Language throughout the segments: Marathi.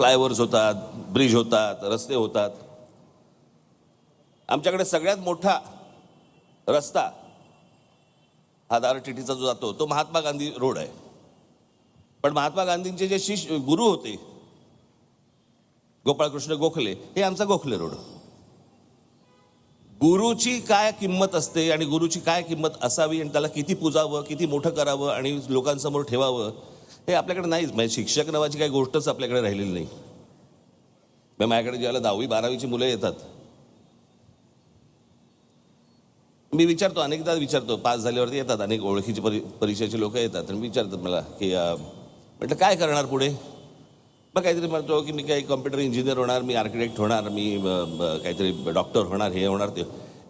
फ्लायओव्हर्स होतात ब्रिज होतात रस्ते होतात. आमच्याकडे सगळ्यात मोठा रस्ता हा दारटिटीचा जो जातो तो महात्मा गांधी रोड आहे. पण महात्मा गांधींचे जे शिष्य गुरु होते गोपाळकृष्ण गोखले हे आमचा गोखले रोड. गुरुची काय किंमत असते आणि गुरुची काय किंमत असावी आणि त्याला किती पुजावं किती मोठं करावं आणि लोकांसमोर ठेवावं हे आपल्याकडे नाहीच. म्हणजे शिक्षक नावाची काही गोष्टच आपल्याकडे राहिलेली नाही. मग माझ्याकडे ज्याला दहावी बारावीची मुलं येतात. मी विचारतो अनेकदा विचारतो. पास झाल्यावरती येतात. अनेक ओळखीची परि परीक्षेचे लोक येतात. आणि विचारतात मला की म्हटलं काय करणार पुढे? मग काहीतरी म्हणतो की मी काही कॉम्प्युटर इंजिनियर होणार मी आर्किटेक्ट होणार मी काहीतरी डॉक्टर होणार हे होणार ते.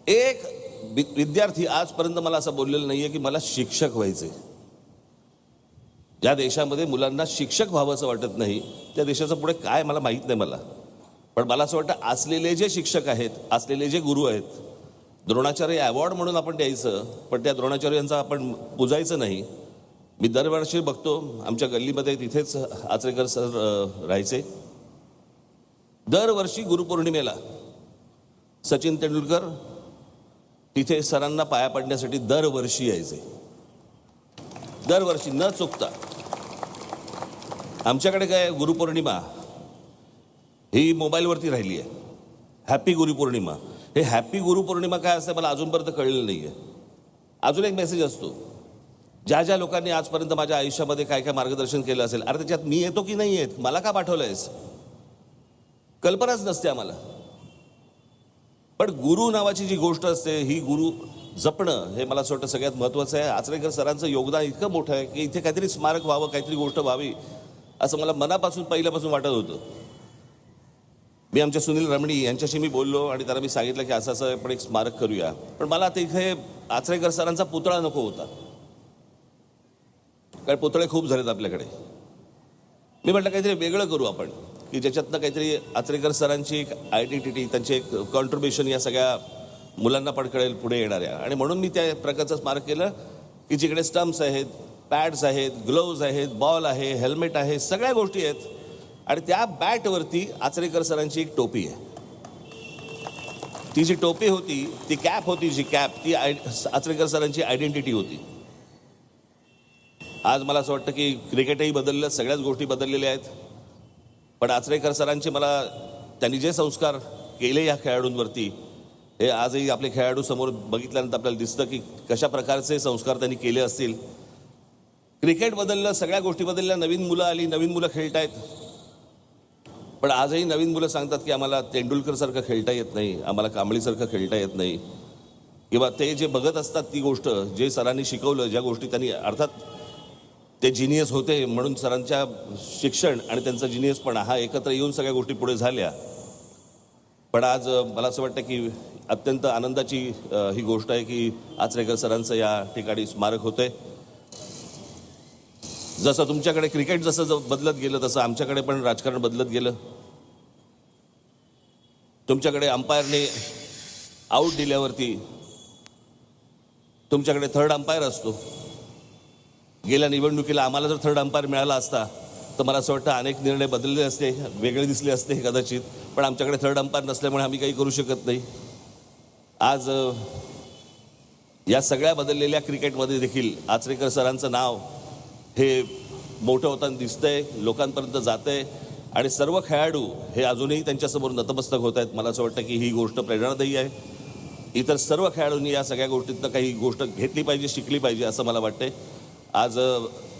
एक वि- विद्यार्थी आजपर्यंत मला असं बोललेलं नाही आहे की मला शिक्षक व्हायचे ज्या देशामध्ये मुलांना शिक्षक व्हावं असं वाटत नाही त्या देशाचं पुढे काय मला माहीत नाही मला. पण मला असं वाटतं असलेले जे शिक्षक आहेत असलेले जे गुरु आहेत द्रोणाचार्य अवॉर्ड म्हणून आपण द्यायचं पण त्या द्रोणाचार्यांचा आपण पुजायचं नाही. मी दरवर्षी बघतो आमच्या गल्लीमध्ये तिथेच आचरेकर सर राहायचे. दरवर्षी गुरुपौर्णिमेला सचिन तेंडुलकर तिथे सरांना पाया पडण्यासाठी दरवर्षी यायचे. दरवर्षी न चुकता आमच्याकडे काय गुरुपौर्णिमा. ही मोबाईलवरती राहिली आहे. हॅपी गुरुपौर्णिमा. हे हॅपी गुरुपौर्णिमा काय असते मला अजूनपर्यंत कळलेलं नाही आहे अजून एक मेसेज असतो. ज्या ज्या लोकांनी आजपर्यंत माझ्या आयुष्यामध्ये काय काय मार्गदर्शन केलं असेल अरे त्याच्यात मी येतो की नाही येत? मला का पाठवलं आहेस कल्पनाच नसते आम्हाला. पण गुरु नावाची जी गोष्ट असते ही गुरु जपणं हे मला असं वाटतं सगळ्यात महत्त्वाचं आहे. आचरेकर सरांचं योगदान इतकं मोठं आहे की इथे काहीतरी स्मारक व्हावं काहीतरी गोष्ट व्हावी. असं मला मनापासून पहिल्यापासून वाटत होतं. मी आमच्या सुनील रमणी यांच्याशी मी बोललो आणि त्याला मी सांगितलं की असं असं आपण एक स्मारक करूया. पण मला तिथे आचरेकर सरांचा पुतळा नको होता. कारण पुतळे खूप झालेत आपल्याकडे. मी म्हटलं काहीतरी वेगळं करू आपण की ज्याच्यातनं काहीतरी आचरेकर सरांची एक आयडेंटिटी त्यांचे एक कॉन्ट्रीब्युशन या सगळ्या मुलांना पण कळेल पुढे येणाऱ्या. आणि म्हणून मी त्या प्रकारचं स्मारक केलं की जिकडे स्टम्प्स आहेत पॅड्स आहेत ग्लोव्ज आहेत बॉल आहे हेल्मेट आहे सगळ्या गोष्टी आहेत. आणि त्या बॅटवरती आचरेकर सरांची एक टोपी आहे. ती जी टोपी होती ती कॅप होती जी कॅप ती आय आचरेकर सरांची आयडेंटिटी होती. आज मला असं वाटतं की क्रिकेटही बदललं सगळ्याच गोष्टी बदललेल्या आहेत. पण आचरेकर सरांचे मला त्यांनी जे संस्कार केले या खेळाडूंवरती हे आजही आपले खेळाडू समोर बघितल्यानंतर आपल्याला दिसतं की कशा प्रकारचे संस्कार त्यांनी केले असतील. क्रिकेट बदललं सगळ्या गोष्टी बदलल्या नवीन मुलं आली नवीन मुलं खेळत आहेत पण आजही नवीन मुलं सांगतात की आम्हाला तेंडुलकरसारखं खेळता येत नाही आम्हाला कांबळीसारखं खेळता येत नाही. किंवा ते जे बघत असतात ती गोष्ट जे सरांनी शिकवलं ज्या गोष्टी त्यांनी अर्थात ते जिनियस होते म्हणून सरांच्या शिक्षण आणि त्यांचा जिनियसपणा हा एकत्र येऊन सगळ्या गोष्टी पुढे झाल्या. पण आज मला असं वाटतं की अत्यंत आनंदाची ही गोष्ट आहे की आचरेकर सरांचं या ठिकाणी स्मारक होते जसं तुमच्याकडे क्रिकेट जसं बदलत गेलं तसं आमच्याकडे पण राजकारण बदलत गेलं. तुमच्याकडे अंपायरने आऊट दिल्यावरती तुमच्याकडे थर्ड अंपायर असतो. गेल्या निवडणुकीला आम्हाला जर थर्ड अंपायर मिळाला असता तर मला असं वाटतं अनेक निर्णय बदलले असते वेगळे दिसले असते कदाचित पण आमच्याकडे थर्ड अंपायर नसल्यामुळे आम्ही काही करू शकत नाही. आज या सगळ्या बदललेल्या क्रिकेटमध्ये देखील आचरेकर सरांचं नाव हे मोठं होताना दिसतंय लोकांपर्यंत जातंय. आणि सर्व खेळाडू हे अजूनही त्यांच्यासमोर नतमस्तक होत आहेत. मला असं वाटतं की ही गोष्ट प्रेरणादायी आहे. इतर सर्व खेळाडूंनी या सगळ्या गोष्टीतनं काही गोष्ट घेतली पाहिजे शिकली पाहिजे असं मला वाटते आज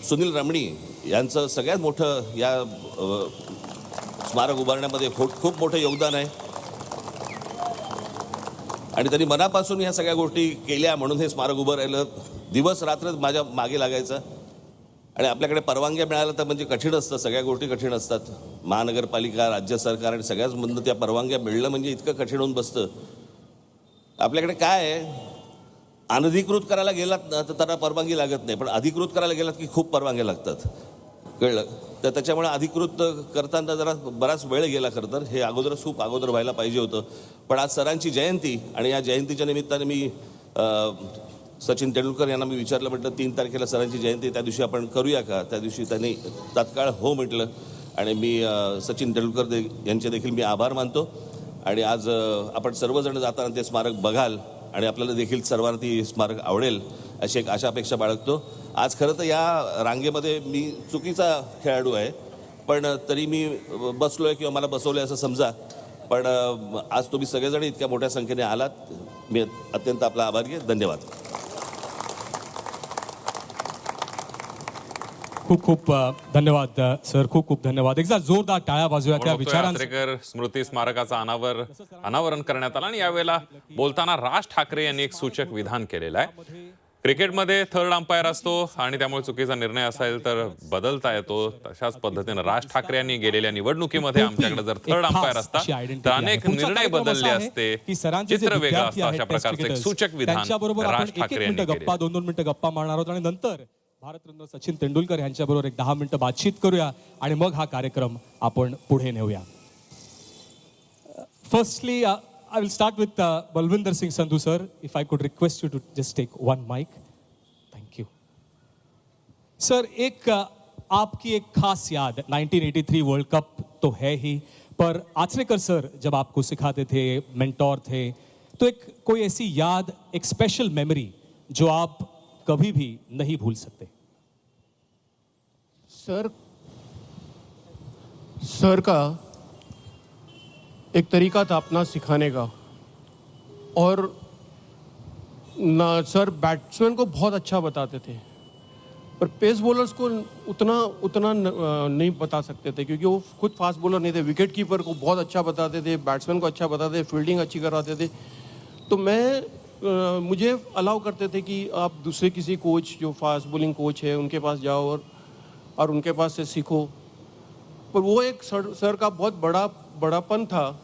सुनील रमणी यांचं सगळ्यात मोठं या स्मारक उभारण्यामध्ये खूप खूप मोठं योगदान आहे. आणि त्यांनी मनापासून ह्या सगळ्या गोष्टी केल्या म्हणून हे स्मारक उभं राहिलं. दिवस रात्र माझ्या मागे लागायचं. आणि आपल्याकडे परवानग्या मिळाल्या तर म्हणजे कठीण असतं सगळ्या गोष्टी कठीण असतात. महानगरपालिका राज्य सरकार आणि सगळ्याच मधनं त्या परवानग्या मिळणं म्हणजे इतकं कठीण होऊन बसतं. आपल्याकडे काय आहे? अनधिकृत करायला गेलात ना तर त्यांना परवानगी लागत नाही. पण अधिकृत करायला गेलात की खूप परवानग्या लागतात. कळलं? तर त्याच्यामुळे अधिकृत करताना जरा बराच वेळ गेला खरं तर. हे अगोदरच खूप अगोदर व्हायला पाहिजे होतं. पण आज सरांची जयंती आणि या जयंतीच्या निमित्ताने मी सचिन तेंडुलकर यांना मी विचारलं म्हटलं तीन तारखेला सरांची जयंती त्या दिवशी आपण करूया का? त्या दिवशी त्यांनी तात्काळ हो म्हटलं आणि मी सचिन तेंडुलकर दे यांचे देखील मी आभार मानतो. आणि आज आपण सर्वजण जाताना ते स्मारक बघाल आणि आपल्याला देखील सर्वांना ती स्मारक आवडेल अशी एक आशा अपेक्षा बाळगतो. आज खरं तर या रांगेमध्ये मी चुकीचा खेळाडू आहे पण तरी मी बसलो आहे किंवा मला बसवलं आहे असं समजा. पण आज तुम्ही सगळेजण इतक्या मोठ्या संख्येने आलात. मी अत्यंत आपला आभारी आहे. धन्यवाद. खूप खूप धन्यवाद सर. खूप खूप धन्यवाद. एकदा जोरदार टाळ्या वाजूया त्या आचरेकर स्मृती स्मारकाचं अनावर अनावरण करण्यात आलं आणि यावेळेला बोलताना राज ठाकरे यांनी एक सूचक विधान केलेलं आहे. क्रिकेटमध्ये थर्ड अंपायर असतो आणि त्यामुळे चुकीचा निर्णय असेल तर बदलता येतो. तशाच पद्धतीनं राज ठाकरे यांनी गेलेल्या निवडणुकीमध्ये आमच्याकडे जर थर्ड अंपायर असता तर. अनेक निर्णय बदलले असते. चित्र वेगळं असतं अशा प्रकारचं सूचक विधान राज ठाकरे यांनी गप्पा दोन दोन मिनिटं गप्पा मारणार आहोत आणि नंतर भारतरत्न सचिन तेंडुलकर यांच्याबरोबर एक दहा मिनिटं बातचीत करूया आणि मग हा कार्यक्रम आपण पुढे नेऊया. Firstly I will start with Balwinder Singh Sandhu sir. If I could request you to just take one mic thank you sir एक आपकी एक खास याद. 1983 वर्ल्ड कप तो है ही. पर आचरेकर सर, जब आपको सिखाते थे मेंटोर थे तो एक, कोई ऐसी याद, एक स्पेशल मेमोरी जो आप कभी भी नहीं भूल सकते। सर सर का एक तरीका था अपना सिखाने का। और ना, सर बैट्समैन को बहुत अच्छा बताते थे। पर पेस बॉलर्स को उतना उतना नहीं बता सकते थे, क्योंकि वो खुद फास्ट बॉलर नहीं थे। विकेट कीपर को बहुत अच्छा बताते थे, बैट्समैन को अच्छा बताते थे, फील्डिंग अच्छी कराते थे। तो मैं मुझे अलाउ करते थे कि आप दूसरे किसी कोच जो फास्ट बॉलिंग कोच है उनके पास जाओ और और उनके पास से सीखो। पर वो एक सर, सर का बहुत बड़ा बड़ापन था।